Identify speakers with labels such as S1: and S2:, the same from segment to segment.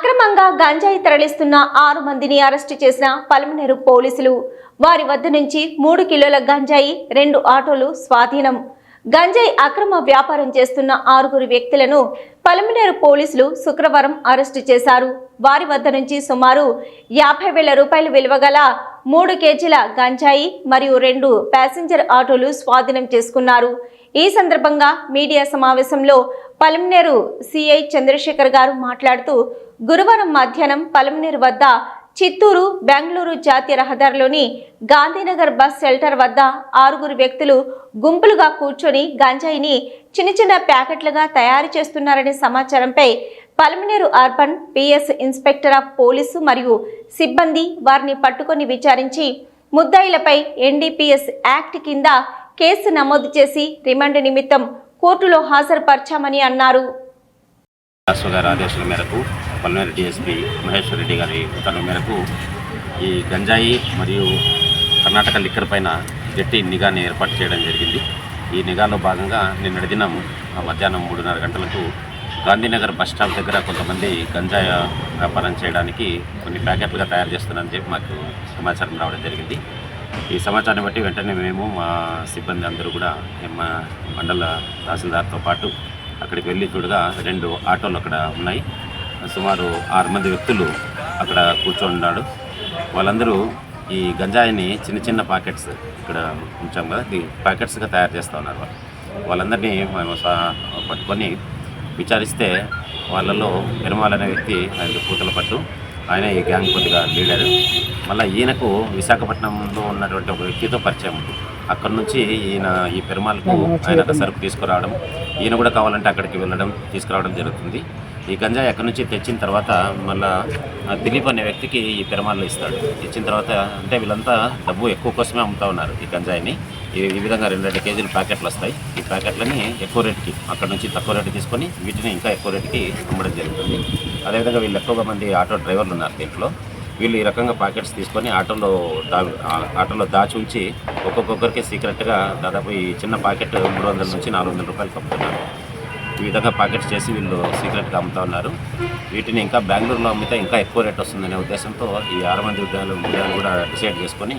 S1: అక్రమంగా గంజాయి తరలిస్తున్న ఆరు మందిని అరెస్టు చేసిన పలమనేరు పోలీసులు. వారి వద్ద నుంచి మూడు కిలోల గంజాయి రెండు ఆటోలు స్వాధీనం. గంజాయి అక్రమ వ్యాపారం చేస్తున్న ఆరుగురు వ్యక్తులను పలమనేరు పోలీసులు శుక్రవారం అరెస్టు చేశారు. వారి వద్ద నుంచి సుమారు యాభై వేల రూపాయల విలువ గల మూడు కేజీల గంజాయి మరియు రెండు ప్యాసింజర్ ఆటోలు స్వాధీనం చేసుకున్నారు. ఈ సందర్భంగా మీడియా సమావేశంలో పలమనేరు సిఐ చంద్రశేఖర్ గారు మాట్లాడుతూ గురువారం మధ్యాహ్నం పలమనేరు వద్ద చిత్తూరు బెంగళూరు జాతీయ రహదారిలోని గాంధీనగర్ బస్ షెల్టర్ వద్ద ఆరుగురు వ్యక్తులు గుంపులుగా కూర్చొని గంజాయిని చిన్న చిన్న ప్యాకెట్లుగా తయారు చేస్తున్నారనే సమాచారంపై Palamaneru urban PS inspector of police మరియు సిబ్బంది వారిని పట్టుకొని విచారించి ముద్దాయిలపై ఎన్డీపీఎస్ యాక్ట్ కింద కేసు నమోదు చేసి రిమాండ్ నిమిత్తం కోర్టులో హాజరుపర్చామని అన్నారు.
S2: గారి ఆదేశాల మేరకు పల్నాడు డిఎస్పీ మహేశ్వర్ రెడ్డి గారి ఉత్తర్వుల మేరకు ఈ గంజాయి మరియు కర్ణాటక లిక్కర్ పైన గట్టి నిఘాని ఏర్పాటు చేయడం జరిగింది. ఈ నిఘాలో భాగంగా నిన్నటి దినం ఆ మధ్యాహ్నం మూడున్నర గంటలకు గాంధీనగర్ బస్ స్టాప్ దగ్గర కొంతమంది గంజాయి వ్యాపారం చేయడానికి కొన్ని ప్యాకెట్లుగా తయారు చేస్తున్నారని చెప్పి మాకు సమాచారం రావడం జరిగింది. ఈ సమాచారం బట్టి వెంటనే మేము మా సిబ్బంది అందరూ కూడా మా మండల తహసీల్దార్తో పాటు అక్కడికి వెళ్ళి చూడగా రెండు ఆటోలు అక్కడ ఉన్నాయి. సుమారు ఆరు మంది వ్యక్తులు అక్కడ కూర్చొని ఉన్నాడు వాళ్ళందరూ ఈ గంజాయిని చిన్న చిన్న పాకెట్స్ ఇక్కడ ఉంచాం కదా ఈ ప్యాకెట్స్గా తయారు చేస్తూ ఉన్నారు వాళ్ళు. వాళ్ళందరినీ మేము పట్టుకొని విచారిస్తే వాళ్ళలో పెరుమాల్ అనే వ్యక్తి ఆయన పూతల పట్టు ఆయన ఈ గ్యాంగ్ కొద్దిగా లీడర్ మళ్ళీ ఈయనకు విశాఖపట్నంలో ఉన్నటువంటి ఒక వ్యక్తితో పరిచయం. ఉంది అక్కడ నుంచి ఈయన ఈ పెరుమాల్కు ఆయన సరుకు తీసుకురావడం ఈయన కూడా కావాలంటే అక్కడికి వెళ్ళడం తీసుకురావడం జరుగుతుంది. ఈ గంజాయి ఎక్కడి నుంచి తెచ్చిన తర్వాత మళ్ళా దిలీప్ అనే వ్యక్తికి ఈ పెరుమాళ్ళు ఇస్తాడు. ఇచ్చిన తర్వాత అంటే వీళ్ళంతా డబ్బు ఎక్కువ కోసమే అమ్ముతా ఉన్నారు ఈ గంజాయిని. ఈ ఈ విధంగా రెండు రెండు కేజీలు ప్యాకెట్లు వస్తాయి. ఈ ప్యాకెట్లని ఎక్కువ రేటుకి అక్కడ నుంచి తక్కువ రేటు తీసుకొని వీటిని ఇంకా ఎక్కువ రేటుకి అమ్మడం జరుగుతుంది. అదేవిధంగా వీళ్ళు ఎక్కువగా మంది ఆటో డ్రైవర్లు ఉన్నారు దీంట్లో. వీళ్ళు ఈ రకంగా ప్యాకెట్స్ తీసుకొని ఆటోలో దా ఆటోలో దాచి ఉంచి ఒక్కొక్కరికి సీక్రెట్గా దాదాపు ఈ చిన్న ప్యాకెట్ మూడు వందల నుంచి నాలుగు వందల రూపాయలు కమ్ముతున్నారు ఈ విధంగా ప్యాకెట్స్ చేసి వీళ్ళు సీక్రెట్గా అమ్ముతా ఉన్నారు. వీటిని ఇంకా బెంగళూరులో అమ్మితే ఇంకా ఎక్కువ రేట్ వస్తుందనే ఉద్దేశంతో ఈ ఆరు మంది ఉద్యోగాలు ఉద్యోగాలు కూడా డిసైడ్ చేసుకొని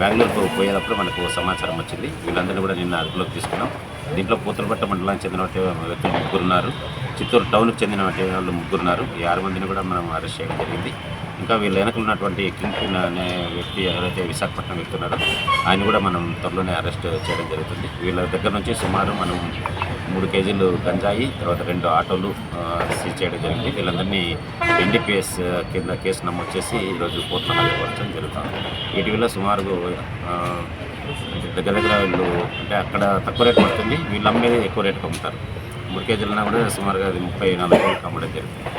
S2: బెంగళూరుకు పోయేటప్పుడు మనకు సమాచారం వచ్చింది. వీళ్ళందరినీ కూడా నిన్న అదుపులోకి తీసుకున్నాం. దీంట్లో పూతలపట్ట మండలానికి చెందిన వ్యక్తులు ముగ్గురు ఉన్నారు. చిత్తూరు టౌన్కి చెందిన వాళ్ళు ముగ్గురున్నారు ఈ ఆరు మందిని కూడా మనం అరెస్ట్ చేయడం జరిగింది. ఇంకా వీళ్ళ వెనకలు ఉన్నటువంటి కింగ్ పిన్ అనే వ్యక్తి ఎవరైతే విశాఖపట్నం వ్యక్తి ఆయన కూడా మనం త్వరలోనే అరెస్ట్ చేయడం జరుగుతుంది. వీళ్ళ దగ్గర నుంచి సుమారు మనం మూడు కేజీలు గంజాయి తర్వాత రెండు ఆటోలు సీజ్ చేయడం జరిగింది. వీళ్ళందరినీ ఎన్డీపీఎస్ కింద కేసు నమోదు చేసి ఈరోజు కోర్టులో హాజరుపరచడం జరుగుతుంది. ఇటీవల సుమారు దగ్గర దగ్గర వీళ్ళు అంటే అక్కడ తక్కువ రేటు పడుతుంది. వీళ్ళు అమ్మేది ఎక్కువ రేటుకి అమ్ముతారు. మూడు కేజీలన్నా కూడా సుమారుగా అది ముప్పై నలభై వేలకు అమ్మడం జరుగుతుంది.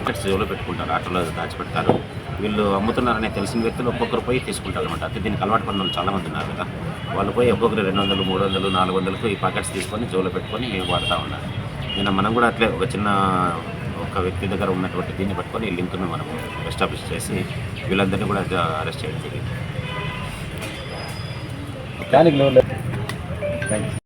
S2: పాకెట్స్ జోలో పెట్టుకుంటారు ఆటోలో దాచిపెడతారు. వీళ్ళు అమ్ముతున్నారని తెలిసిన వ్యక్తులు ఒక్కొక్కరు పోయి తీసుకుంటారు అనమాట అయితే దీనికి అలవాటు పడిన వాళ్ళు చాలామంది ఉన్నారు కదా. వాళ్ళు పోయి ఒక్కొక్కరు రెండు వందలు మూడు వందలు నాలుగు వందలకు ఈ పాకెట్స్ తీసుకొని జోలో పెట్టుకొని వాడుతూ ఉన్నారు నిన్న మనం కూడా అట్లే ఒక చిన్న ఒక వ్యక్తి దగ్గర ఉన్నటువంటి దీన్ని పట్టుకొని ఈ లింక్ను మనం ఎస్టాబ్లిష్ చేసి వీళ్ళందరినీ కూడా అరెస్ట్ చేయడం జరిగింది.
S3: థ్యాంక్స్